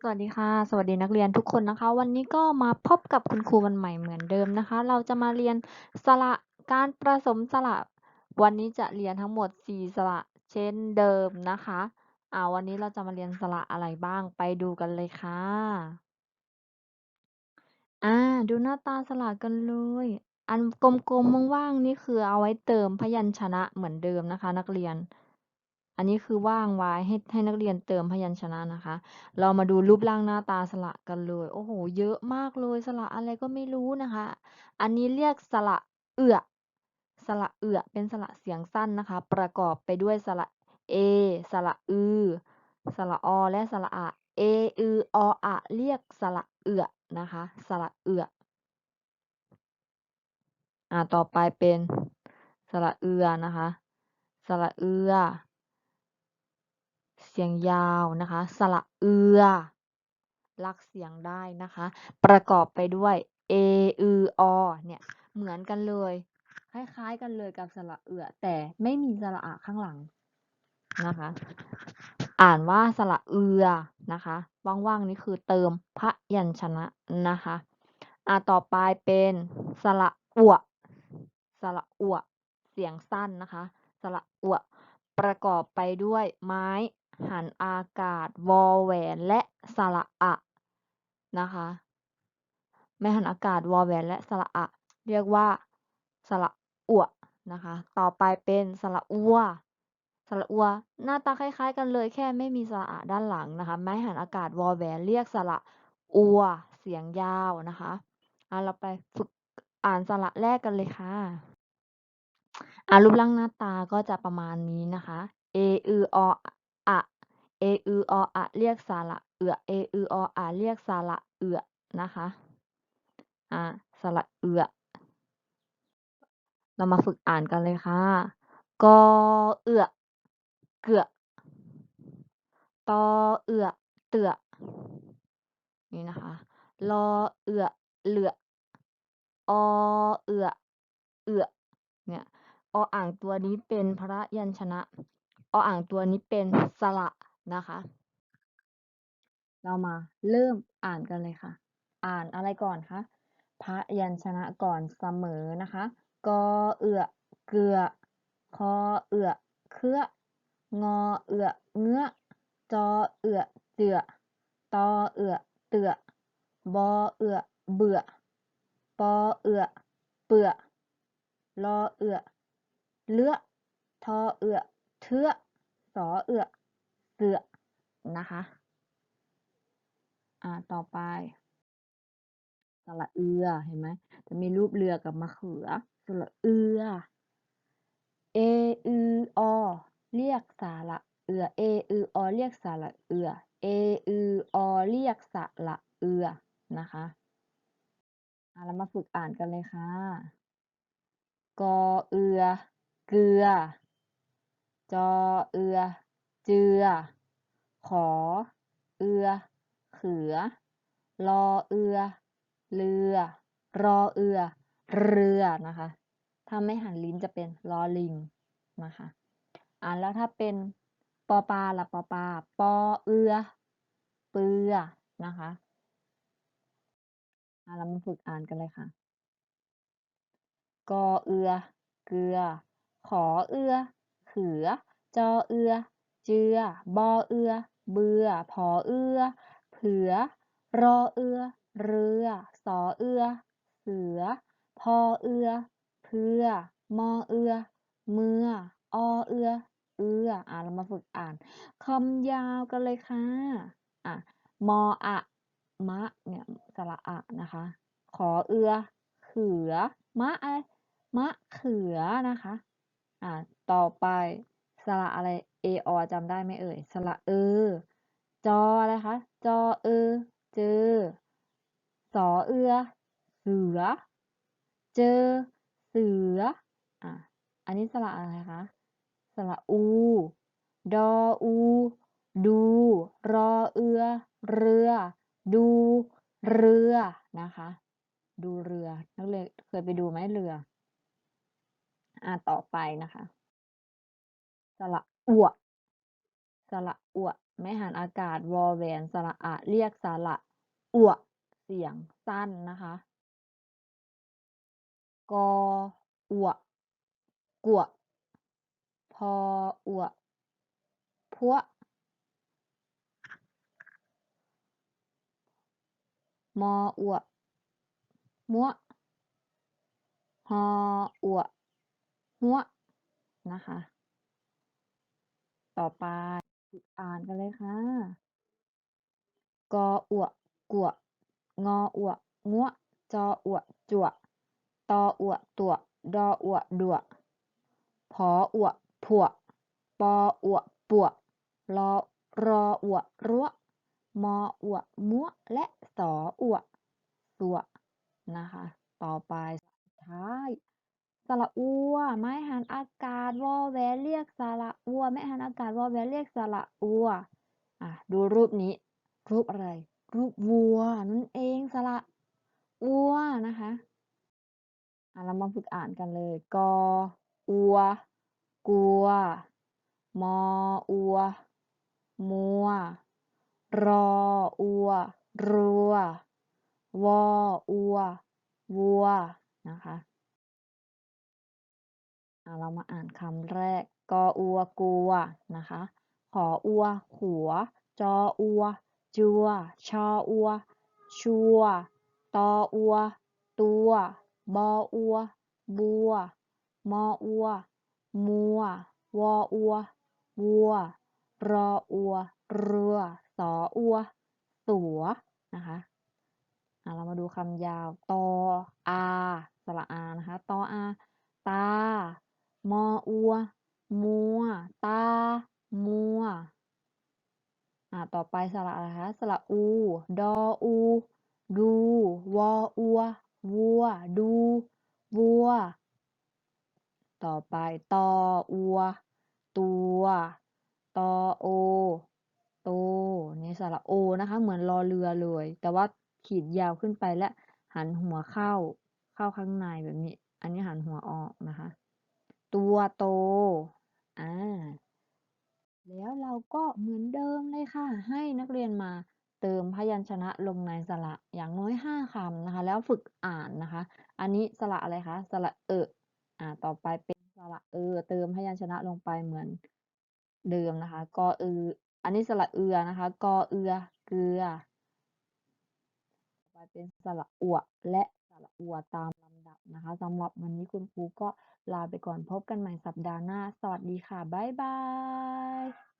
สวัสดีค่ะ สวัสดีนักเรียนทุกคนนะคะ วันนี้ก็มาพบกับคุณครูวันใหม่เหมือนเดิมนะคะ เราจะมาเรียนสระการผสมสระ วันนี้จะเรียนทั้งหมด 4 สระเช่นเดิมนะคะอ่าวันนี้เราจะมาเรียนสระอะไรบ้างไปดูกันเลยค่ะอ่าดูหน้าตาสระกันเลย อันกลมๆว่างๆนี่คือเอาไว้เติมพยัญชนะเหมือนเดิมนะคะ นักเรียน อันนี้คือว่างไว้ให้ให้นักเรียนเติมพยัญชนะนะคะ เรามาดูรูปร่างหน้าตาสระกันเลย โอ้โห เยอะมากเลยสระอะไรก็ไม่รู้นะคะ อันนี้เรียกสระเอื้อสระเอื้อเป็นสระเสียงสั้นนะคะ ประกอบไปด้วยสระเอสระอือสระอและสระอะเออือออะเรียกสระเอื้อนะคะสระเอื้ออ่าต่อไปเป็นสระเอือนะคะ สระเอือ สียงยาวนะคะ สระเอือ ลักเสียงได้นะคะ ประกอบไปด้วยเออืออเนี่ยเหมือนกันเลย คล้ายๆกันเลยกับสระเอือ แต่ไม่มีสระอะข้างหลังนะคะ อ่านว่าสระเอือนะคะว่างๆนี่คือเติมพระยัญชนะนะคะอ่าต่อไปเป็นสระอวสระอวเสียงสั้นนะคะ สระอวประกอบไปด้วยไม้ หันอากาศ วอแหวน และสระอะนะคะไม้หันอากาศ วอแหวน และสระอะ เรียกว่าสระอวนะคะ ต่อไปเป็นสระอัวสระอัว หน้าตาคล้ายๆ กันเลยแค่ไม่มีสระอะด้านหลังนะคะ ไม้หันอากาศ วอแหวน เรียกสระอัว เสียงยาวนะคะอะเราไปฝึกอ่านสระแรกกันเลยค่ะอ่ารูปร่างหน้าตาก็จะประมาณนี้นะคะ เอ อืออ เออือออะเรียกสระเอือเออือออะเรียกสระเอือนะคะอ่าสระเอือเรามาฝึกอ่านกันเลยค่ะ กอเอือเกือตอเอือเตือนี่นะคะรอเอือเหลืออเอือเอือเนี่ยออ่างตัวนี้เป็นพระยัญชนะออ่างตัวนี้เป็นสระ นะคะ เรามาเริ่มอ่านกันเลยค่ะ อ่านอะไรก่อนคะพระยัญชนะก่อนเสมอนะคะกอเอือเกือคอเอือเครืองอเอือเงื้อจอเอือเจือตอเอือเตือบอเอือเบื่อปอเอือเปื่อรอเอือเลือทอเอือเทือสอเอือ เสือนะคะ อ่า ต่อไปสระเอือ เห็นไหม จะมีรูปเรือกับมะเขือสระเอือ เออืออ เรียกสระเอือ เออืออ เรียกสระเอือ เออืออ เรียกสระเอือ นะคะอ่าเรามาฝึกอ่านกันเลยค่ะ กอเอือ เกลือ จอเอือ เจือ ขอ เอือ เขือ รอเอือ เรือ รอเอือ เรือนะคะ ถ้าไม่หันลิ้นจะเป็นลอลิงนะคะ อ่าแล้วถ้าเป็นปอปลาละปอปลาปอเอือ เปือนะคะอ่าเรามาฝึกอ่านกันเลยค่ะ กอเอือ เกลือ ขอเอือ เขือ จอเอือ จือบอเอือ เบือผอเอือ เผือ รอเอือ เรือ สอเอือ เสือ พอเอือ เพื่อ มอเอือ เมื่อ อเอือ เอือ อ่าเรามาฝึกอ่านคำยาวกันเลยค่ะ อะ มออะ มะ เนี่ย สระอะนะคะ ขอเอือ เขือ มะอะไร มะเขือนะคะ อ่า ต่อไป สระอะไรเออจำได้ไหมเอ่ย สระเออ จออะไรคะ จอเออ เจอ สอเอือ เสือ เจอ เสือ อะ อันนี้สระอะไรคะ สระอู ดออู ดู รอเอือ เรือ ดู เรือ นะคะ ดูเรือ นักเรียนเคยไปดูไหมเรือ อ่าต่อไปนะคะ สระอัวสระอัวไม้หันอากาศวอแหวนสระอะเรียกสระอัวเสียงสั้นนะคะกออัวกัวพออัวพัวมออัวมัวฮออัวหัวนะคะ ต่อไปฝึกอ่านกันเลยค่ะ กออวกัวงออัวงัวจออัวจั่วตออัวตัวดออัวดั่วผออัวผัวปออัวปัวรอรออัวรั้วมออัวมัวและสออัวสัวนะคะ ต่อไปสุดท้าย สระอัวไม้หันอากาศวอแวเรียกสระอัวไม้หันอากาศวอแวเรียกสระอัวอะดูรูปนี้ รูปอะไร รูปวัวนั่นเองสระอัวนะคะอะเรามาฝึกอ่านกันเลยกออัวกัว มออัว มัว รออัว รัว วออัว วัว นะคะ เรามาอ่านคำแรก กออัวกัวนะคะ ขออัวขัว จออัว จัว ชออัว ชัว ตออัว ตัว บออัว บัว มออัว มัว วออัว วัว รออัว เรือ สออัว สัว นะคะอะเรามาดูคำยาว ตออา สระอา นะคะ ตออา ตา มออัว มัว ตา มัว อ่า ต่อไปสระอะไรคะ สระอู ดออู ดู วออัว วัว ดู วัว ต่อไป ตออัว ตัว ตอโอ โต นี่สระโอนะคะ เหมือนรอเรือเลย แต่ว่าขีดยาวขึ้นไปและหันหัวเข้า เข้าข้างในแบบนี้ อันนี้หันหัวออกนะคะ ตัวโต อ่า แล้วเราก็เหมือนเดิมเลยค่ะ ให้นักเรียนมาเติมพยัญชนะลงในสระอย่างน้อย5คำนะคะ แล้วฝึกอ่านนะคะ อันนี้สระอะไรคะ สระเอะอ่า ต่อไปเป็นสระเออ เติมพยัญชนะลงไปเหมือนเดิมนะคะ กอเออ อันนี้สระเอือนะคะ กอเอือ เกลือ ต่อไปเป็นสระอวและสระอวตามลำ ดับนะคะสำหรับวันนี้คุณครูก็ลาไปก่อนพบกันใหม่สัปดาห์หน้า สวัสดีค่ะ บ๊ายบาย